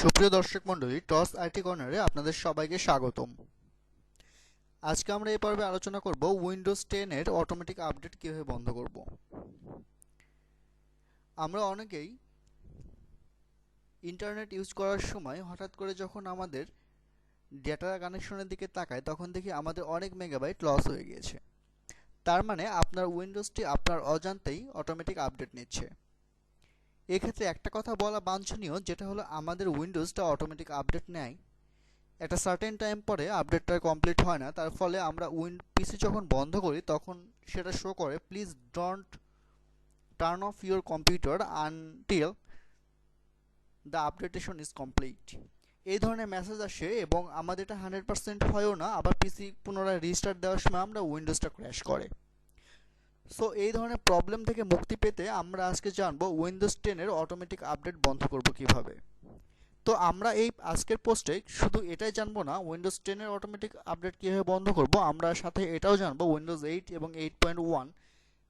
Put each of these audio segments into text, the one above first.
সুপ্রিয় দর্শক মণ্ডলী, টস আইটি কর্নারে আপনাদের সবাইকে স্বাগতম। আজকে আমরা এই পর্বে আলোচনা করব উইন্ডোজ টেনের অটোমেটিক আপডেট কীভাবে বন্ধ করব। আমরা অনেকেই ইন্টারনেট ইউজ করার সময় হঠাৎ করে যখন আমাদের ডেটা কানেকশনের দিকে তাকাই, তখন দেখি আমাদের অনেক মেগাবাইট লস হয়ে গিয়েছে। তার মানে আপনার উইন্ডোজটি আপনার অজান্তেই অটোমেটিক আপডেট নিচ্ছে। এক্ষেত্রে একটা কথা বলা বাঞ্ছনীয়, যেটা হলো আমাদের উইন্ডোজটা অটোমেটিক আপডেট নেয়। একটা সার্টেন টাইম পরে আপডেটটা কমপ্লিট হয় না, তার ফলে আমরা উইন পিসি যখন বন্ধ করি, তখন সেটা শো করে please don't turn off your computer until the updation is complete এই ধরনের মেসেজ আসে এবং আমাদের এটা হান্ড্রেড পার্সেন্ট হয়ও না, আবার পিসি পুনরায় রিস্টার্ট দেওয়ার সময় আমরা উইন্ডোজটা ক্র্যাশ করে। সো এই ধরনের প্রবলেম থেকে মুক্তি পেতে আমরা আজকে জানব উইন্ডোজ টেনের অটোমেটিক আপডেট বন্ধ করব কীভাবে। তো আমরা এই আজকের পোস্টে শুধু এটাই জানব না উইন্ডোজ টেনের অটোমেটিক আপডেট কীভাবে বন্ধ করব, আমরা সাথে এটাও জানব উইন্ডোজ এইট এবং এইট পয়েন্ট ওয়ান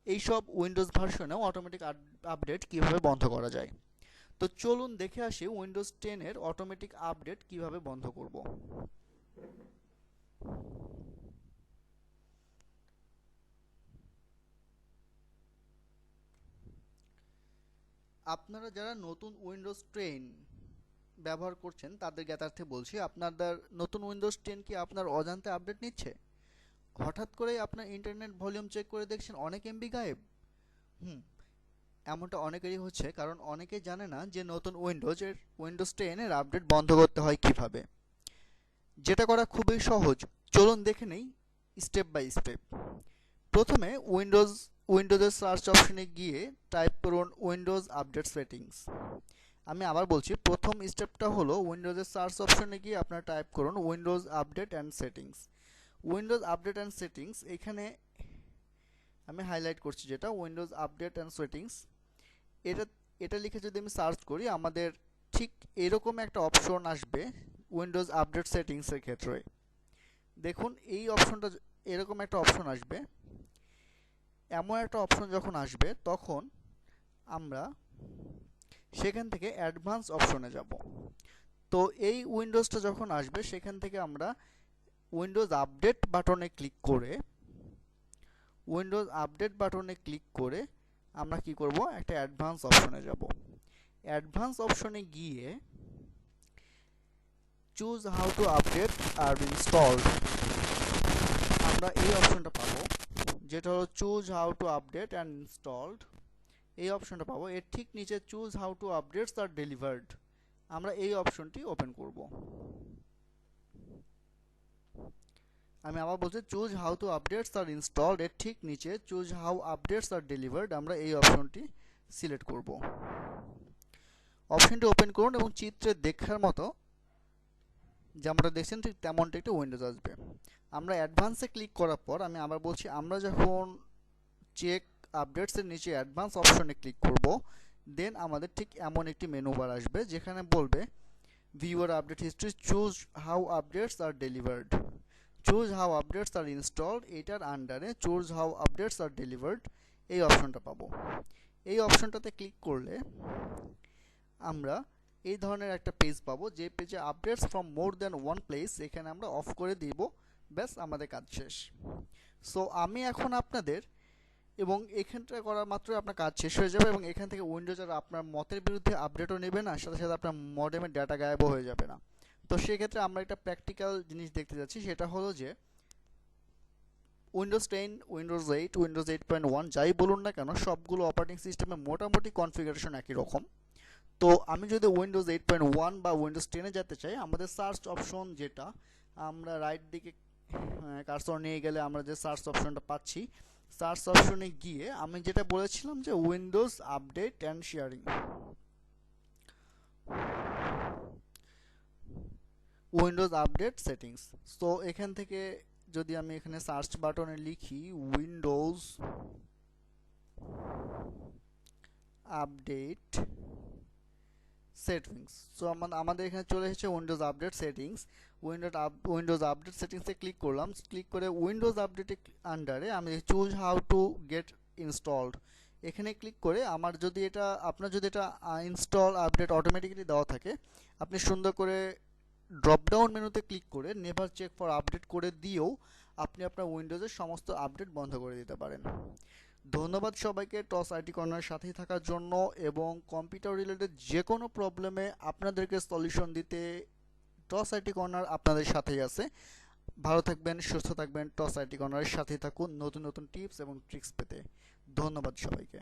এইসব উইন্ডোজ ভার্সনেও অটোমেটিক আপডেট কীভাবে বন্ধ করা যায়। তো চলুন দেখে আসি উইন্ডোজ টেনের অটোমেটিক আপডেট কীভাবে বন্ধ করব। আপনারা যারা নতুন উইন্ডোজ টেন ব্যবহার করছেন, তাদের জ্ঞাতার্থে বলছি, আপনাদের নতুন উইন্ডোজ টেন কি আপনার অজান্তে আপডেট নিচ্ছে? হঠাৎ করেই আপনার ইন্টারনেট ভলিউম চেক করে দেখছেন, অনেক এমবি গায়েব? হুম, এমনটা অনেকেরই হচ্ছে, কারণ অনেকে জানে না যে নতুন উইন্ডোজের উইন্ডোজ টেনের আপডেট বন্ধ করতে হয় কীভাবে। যেটা করা খুবই সহজ, চলুন দেখে নেই স্টেপ বাই স্টেপ প্রথমে উইন্ডোজ উইন্ডোজের সার্চ অপশনে গিয়ে টাইপ করুন উইন্ডোজ আপডেট সেটিংস। আমি আবার বলছি, প্রথম স্টেপটা হলো উইন্ডোজের সার্চ অপশনে গিয়ে আপনারা টাইপ করুন Windows update and settings. Windows update and settings, এখানে আমি হাইলাইট করছি যেটা, উইন্ডোজ আপডেট অ্যান্ড সেটিংস। এটা এটা লিখে যদি আমি সার্চ করি, আমাদের ঠিক এরকম একটা অপশন আসবে উইন্ডোজ আপডেট সেটিংসের ক্ষেত্রে। দেখুন, এই অপশনটা এরকম একটা অপশন আসবে। এমন একটা অপশন যখন আসবে, তখন আমরা সেখান থেকে অ্যাডভান্স অপশনে যাব। তো এই উইন্ডোজটা যখন আসবে, সেখান থেকে আমরা উইন্ডোজ আপডেট বাটনে ক্লিক করে উইন্ডোজ আপডেট বাটনে ক্লিক করে আমরা কি করব? একটা অ্যাডভান্স অপশনে যাব। অ্যাডভান্স অপশনে গিয়ে choose how to update are installed আমরা এই অপশনটা পাবো। যেটা হলো choose how to update and installed এই অপশনটা পাবো। এর ঠিক নিচে choose how to updates are delivered আমরা এই অপশনটি ওপেন করব। আমি আবার বলছি choose how to updates are installed এর ঠিক নিচে choose how updates are delivered আমরা এই অপশনটি সিলেক্ট করব। অপশনটি ওপেন করুন এবং চিত্রে দেখার মতো, যেমনটা দেখছেন, ঠিক তেমনটা একটি উইন্ডোজ আসবে। আমরা অ্যাডভান্সে ক্লিক করার পর আমি আবার বলছি, আমরা যখন চেক আপডেটসের নিচে অ্যাডভান্স অপশনে ক্লিক করব দেন আমাদের ঠিক এমন একটি মেনু বার আসবে যেখানে বলবে viewer update history choose how updates are delivered choose how updates are installed এটার আন্ডারে choose how updates are delivered এই অপশনটা পাবো। এই অপশনটাতে ক্লিক করলে আমরা এই ধরনের একটা পেজ পাবো, যে পেজে updates from more than one place এখানে আমরা অফ করে দিব ব্যাস, আমাদের কাজ শেষ। সো আমি এখন আপনাদের এবং এখানটা করার মাত্র আপনার কাজ শেষ হয়ে যাবে এবং এখান থেকে উইন্ডোজ আর আপনার মতের বিরুদ্ধে আপডেটও নেবে না সাথে সাথে আপনার মডেমের ডাটা গায়েবও হয়ে যাবে না। তো সেক্ষেত্রে আমরা একটা প্র্যাকটিক্যাল জিনিস দেখতে যাচ্ছি, সেটা হলো যে Windows ten Windows eight Windows eight point one যাই বলুন না কেন, সবগুলো অপারেটিং সিস্টেমে মোটামুটি কনফিগারেশন একই রকম। তো আমি যদি উইন্ডোজ এইট পয়েন্ট ওয়ান বা উইন্ডোজ টেনে যেতে চাই, আমাদের সার্চ অপশন যেটা, আমরা রাইট দিকে কার্সর নিয়ে গেলে আমরা যে সার্চ অপশনটা পাচ্ছি সার্চ অপশনে গিয়ে আমি যেটা বলেছিলাম যে Windows update and sharing Windows update settings so এখান থেকে যদি আমি এখানে সার্চ বাটনে লিখি উইন্ডোজ আপডেট সেটিংস সো আমাদের এখানে চলে এসেছে Windows update settings Windows up Windows update সেটিংসে ক্লিক করলাম। ক্লিক করে উইন্ডোজ আপডেটে আন্ডারে আমি choose how to get installed এখানে ক্লিক করে আমার যদি এটা, আপনার যদি এটা ইনস্টল আপডেট অটোমেটিক্যালি দেওয়া থাকে, আপনি সুন্দর করে ড্রপ ডাউন মেনুতে ক্লিক করে নেভার চেক ফর আপডেট করে দিয়েও আপনি আপনার উইন্ডোজের সমস্ত আপডেট বন্ধ করে দিতে পারেন। ধন্যবাদ সবাইকে টস আইটি কর্নার সাথেই থাকার জন্য এবং কম্পিউটার রিলেটেড যে কোনো প্রবলেমে আপনাদেরকে সলিউশন দিতে টস আইটি কর্নার আপনাদের সাথেই আছে। ভালো থাকবেন, সুস্থ থাকবেন, টস আইটি কর্নারের সাথেই থাকুন নতুন নতুন টিপস এবং ট্রিক্স পেতে। ধন্যবাদ সবাইকে।